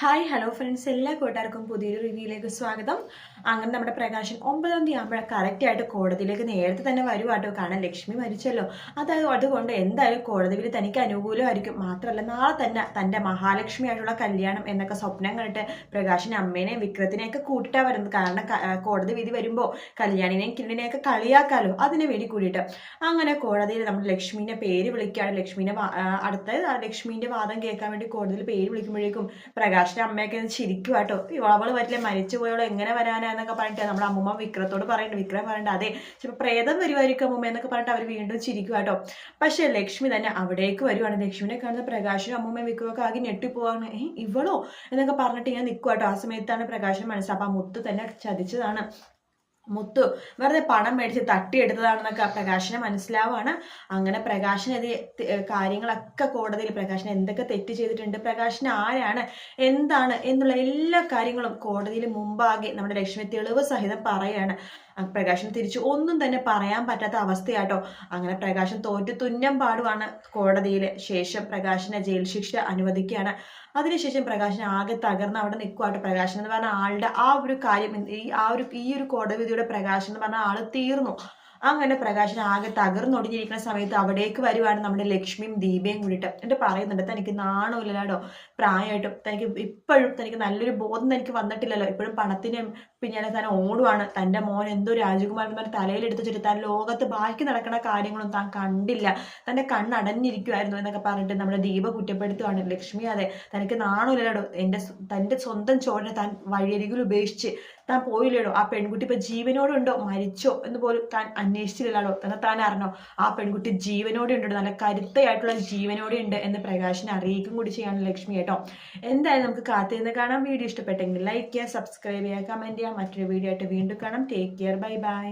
Hi hello friends എല്ലാ കൂട്ടുകാർക്കും പുതിയൊരു റിവ്യൂയിലേക്ക് സ്വാഗതം. അങ്ങനെ നമ്മുടെ പ്രകാശൻ ഒമ്പതാം തീയതി ആകുമ്പോൾ കറക്റ്റ് ആയിട്ട് കോടതിയിലേക്ക് നേരത്തെ തന്നെ വരുവാട്ടോ കാരണം ലക്ഷ്മി മരിച്ചല്ലോ. അതായത് അതുകൊണ്ട് എന്തായാലും കോടതിയിൽ തനിക്ക് അനുകൂലമായിരിക്കും. മാത്രമല്ല നാളെ തന്നെ തന്റെ മഹാലക്ഷ്മി ആയിട്ടുള്ള കല്യാണം എന്നൊക്കെ സ്വപ്നം കണ്ടിട്ട് പ്രകാശൻ അമ്മേനെയും വിക്രത്തിനെയൊക്കെ കൂട്ടിട്ടാ വരുന്നത്. കാരണം കോടതി വിധി വരുമ്പോൾ കല്യാണിനെയും കിരണിനെയൊക്കെ കളിയാക്കാലോ അതിന് വേണ്ടി കൂടിയിട്ട്. അങ്ങനെ കോടതിയിൽ നമ്മുടെ ലക്ഷ്മീന്റെ പേര് വിളിക്കുകയാണ്. ലക്ഷ്മീനെ അടുത്ത ലക്ഷ്മീന്റെ വാദം കേൾക്കാൻ വേണ്ടി കോടതിയിൽ പേര് വിളിക്കുമ്പോഴേക്കും പ്രകാശിന്റെ അമ്മയൊക്കെ ഒന്ന് ആട്ടോ അവൾ പറ്റില്ല മരിച്ചു പോയോളെ എങ്ങനെ വരാനാന്നൊക്കെ പറഞ്ഞിട്ട് നമ്മുടെ അമ്മൂമ്മ വിക്രത്തോട് പറയുന്നുണ്ട് വിക്രം പറയണ്ട. അതെ ചിലപ്പോൾ പ്രേതം വരുമായിരിക്കും അമ്മൂമ്മ എന്നൊക്കെ പറഞ്ഞിട്ട് അവർ വീണ്ടും ചിരിക്കും കേട്ടോ. പക്ഷെ ലക്ഷ്മി തന്നെ അവിടേക്ക് വരുവാണ്. ലക്ഷ്മിനെ കാണുന്ന പ്രകാശനും അമ്മൂമ്മയും വിക്രമൊക്കെ ആകെ ഞെട്ടിപ്പോവാണ്. ഏ ഇവളോ? എന്നൊക്കെ പറഞ്ഞിട്ട് ഞാൻ നിൽക്കും കേട്ടോ. ആ സമയത്താണ് പ്രകാശൻ മനസ്സിലാക്കുക അപ്പം മുത്ത് തന്നെ ചതിച്ചതാണ്. മുത്തു. വെറുതെ പണം മേടിച്ച് തട്ടിയെടുത്തതാണെന്നൊക്കെ പ്രകാശന് മനസ്സിലാവാണ്. അങ്ങനെ പ്രകാശനെതിരെ കാര്യങ്ങളൊക്കെ കോടതിയിൽ പ്രകാശൻ എന്തൊക്കെ തെറ്റ് ചെയ്തിട്ടുണ്ട് പ്രകാശൻ ആരാണ് എന്താണ് എന്നുള്ള എല്ലാ കാര്യങ്ങളും കോടതിയിൽ മുമ്പാകെ നമ്മുടെ ലക്ഷ്മി തെളിവ് സഹിതം പറയാണ്. പ്രകാശൻ തിരിച്ചു ഒന്നും തന്നെ പറയാൻ പറ്റാത്ത അവസ്ഥയാട്ടോ. അങ്ങനെ പ്രകാശൻ തോറ്റു തുന്നം പാടുവാണ് കോടതിയിൽ ശേഷം പ്രകാശനെ ജയിൽ ശിക്ഷ അനുവദിക്കുകയാണ്. അതിനുശേഷം പ്രകാശൻ ആകെ തകർന്ന് അവിടെ നിൽക്കുവാട്ടോ പ്രകാശൻ എന്ന് പറഞ്ഞ ആളുടെ ആ ഒരു കാര്യം ഈ ആ ഒരു ഈ ഒരു കോടതി വിധിയുടെ പ്രകാശൻ എന്ന് പറഞ്ഞാൽ ആൾ തീർന്നു. അങ്ങനെ പ്രകാശൻ ആകെ തകർന്നൊടിഞ്ഞിരിക്കുന്ന സമയത്ത് അവിടേക്ക് വരുവാണ് നമ്മുടെ ലക്ഷ്മിയും ദീപയും കൂടിയിട്ട്. എന്നിട്ട് പറയുന്നുണ്ട് തനിക്ക് നാണമില്ലല്ലോ പ്രായമായിട്ടും തനിക്ക് ഇപ്പോഴും തനിക്ക് നല്ലൊരു ബോധം തനിക്ക് വന്നിട്ടില്ലല്ലോ. ഇപ്പോഴും പണത്തിന് പിന്നാലെ താൻ ഓടുവാണ്. തന്റെ മോൻ എന്തോ രാജകുമാരൻ പറഞ്ഞ തലയിലെടുത്ത് വെച്ചിട്ട് താൻ ലോകത്ത് ബാക്കി നടക്കുന്ന കാര്യങ്ങളും താൻ കണ്ടില്ല. തന്റെ കണ്ണടഞ്ഞിരിക്കുമായിരുന്നു എന്നൊക്കെ പറഞ്ഞിട്ട് നമ്മുടെ ദീപ കുറ്റപ്പെടുത്തുവാണ്. ലക്ഷ്മി അതെ തനിക്ക് നാണമില്ലല്ലോ എന്റെ തന്റെ സ്വന്തം ചോരനെ താൻ വഴിയരികിൽ ഉപേക്ഷിച്ച് താൻ പോയില്ലല്ലോ ആ പെൺകുട്ടി ഇപ്പൊ ജീവനോടുണ്ടോ? മരിച്ചോ? എന്ന് പോലും താൻ അന്വേഷിച്ചില്ലല്ലോ. തന്നെ താൻ അറിഞ്ഞോ? ആ പെൺകുട്ടി ജീവനോടെ ഉണ്ട് നല്ല കരുത്തയായിട്ടുള്ള ജീവനോടെ ഉണ്ട് എന്ന് പ്രകാശിനെ അറിയിക്കും കൂടി ചെയ്യാണ് ലക്ഷ്മി കേട്ടോ. എന്തായാലും നമുക്ക് കാത്തിരുന്ന് കാണാം. വീഡിയോ ഇഷ്ടപ്പെട്ടെങ്കിൽ ലൈക്ക് ചെയ്യുക സബ്സ്ക്രൈബ് ചെയ്യുക കമന്റ് ചെയ്യുക. മറ്റൊരു വീഡിയോ ആയിട്ട് വീണ്ടും കാണാം. Take care bye bye